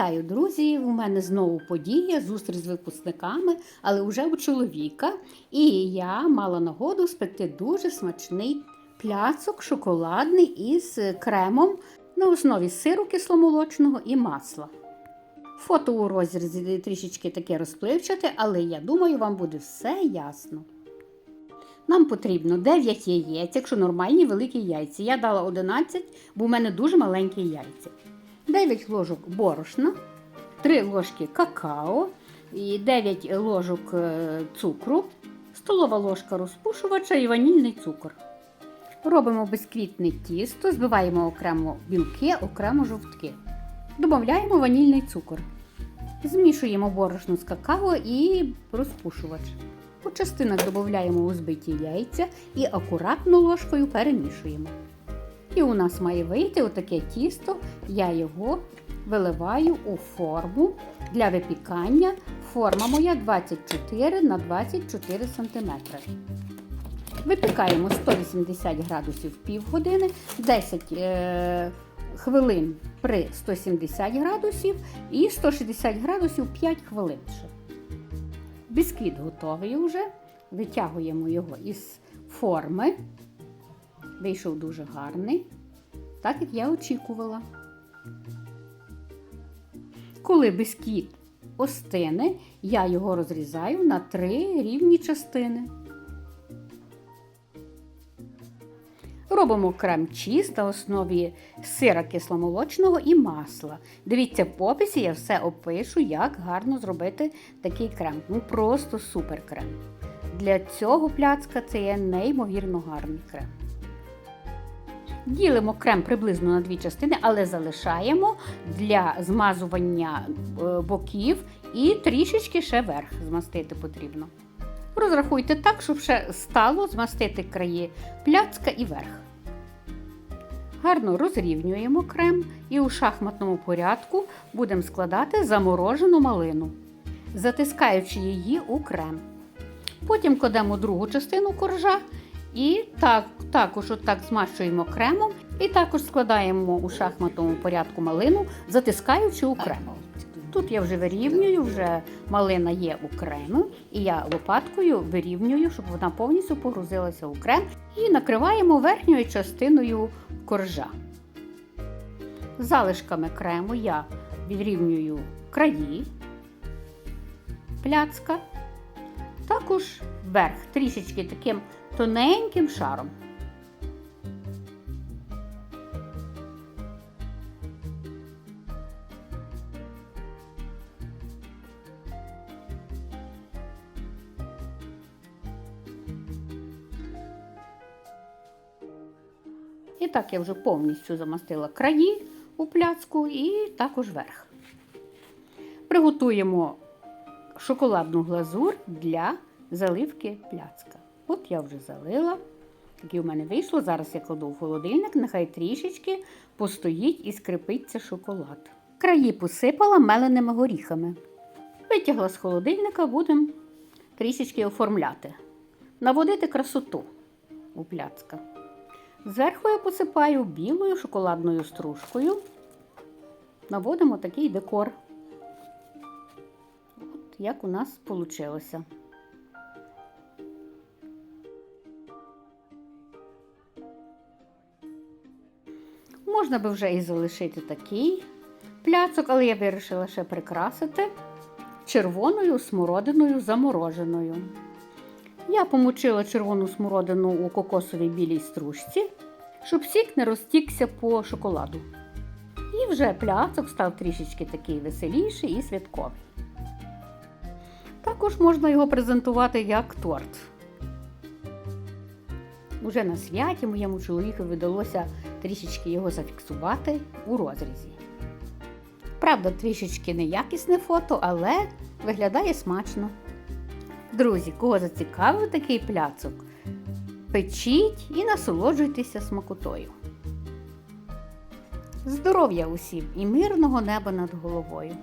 Вітаю, друзі! У мене знову подія, зустріч з випускниками, але вже у чоловіка. І я мала нагоду спекти дуже смачний пляцок шоколадний із кремом на основі сиру кисломолочного і масла. Фото у розрізі трішечки таке розпливчате, але я думаю, вам буде все ясно. Нам потрібно 9 яєць, якщо нормальні великі яйця. Я дала 11, бо в мене дуже маленькі яйця. 9 ложок борошна, 3 ложки какао, і 9 ложок е, цукру, столова ложка розпушувача і ванільний цукор. Робимо бісквітне тісто, збиваємо окремо білки, окремо жовтки. Додаємо ванільний цукор. Змішуємо борошно з какао і розпушувач. По частинах додаємо у збиті яйця і акуратно ложкою перемішуємо. І у нас має вийти отаке тісто. Я його виливаю у форму для випікання. Форма моя 24 на 24 см. Випікаємо 180 градусів півгодини, 10 е, хвилин при 170 градусів і 160 градусів 5 хвилин. Бісквіт готовий вже. Витягуємо його із форми. Вийшов дуже гарний, так як я очікувала. Коли бісквіт остине, я його розрізаю на три рівні частини. Робимо крем-чіз на основі сира кисломолочного і масла. Дивіться, в описі я все опишу, як гарно зробити такий крем. Ну просто супер крем. Для цього пляцка це є неймовірно гарний крем. Ділимо крем приблизно на дві частини, але залишаємо для змазування е, боків і трішечки ще верх змастити потрібно. Розрахуйте так, щоб ще стало змастити краї пляцка і верх. Гарно розрівнюємо крем і у шахматному порядку будемо складати заморожену малину, затискаючи її у крем. Потім кладемо другу частину коржа і так, також отак змащуємо кремом і також складаємо у шахматному порядку малину, затискаючи у крем. Тут я вже вирівнюю, вже малина є у крему, і я лопаткою вирівнюю, щоб вона повністю погрузилася у крем. І накриваємо верхньою частиною коржа. Залишками крему я відрівнюю краї пляцка, також верх трішечки таким тоненьким шаром. І так я вже повністю замастила краї у пляцку і також верх. Приготуємо шоколадну глазур для заливки пляцка. От я вже залила. Таке у мене вийшло. Зараз я кладу в холодильник, нехай трішечки постоїть і скрипиться шоколад. Краї посипала меленими горіхами. Витягла з холодильника, будемо трішечки оформляти. Наводити красоту у пляцка. Зверху я посипаю білою шоколадною стружкою. Наводимо такий декор. Як у нас вийшло. Можна би вже і залишити такий пляцок, але я вирішила ще прикрасити червоною смородиною замороженою. Я помочила червону смородину у кокосовій білій стружці, щоб сік не розтікся по шоколаду. І вже пляцок став трішечки такий веселіший і святковий. Також можна його презентувати як торт. Уже на святі моєму чоловіку вдалося трішечки його зафіксувати у розрізі. Правда, трішечки неякісне фото, але виглядає смачно. Друзі, кого зацікавив такий пляцок, печіть і насолоджуйтеся смакотою. Здоров'я усім і мирного неба над головою!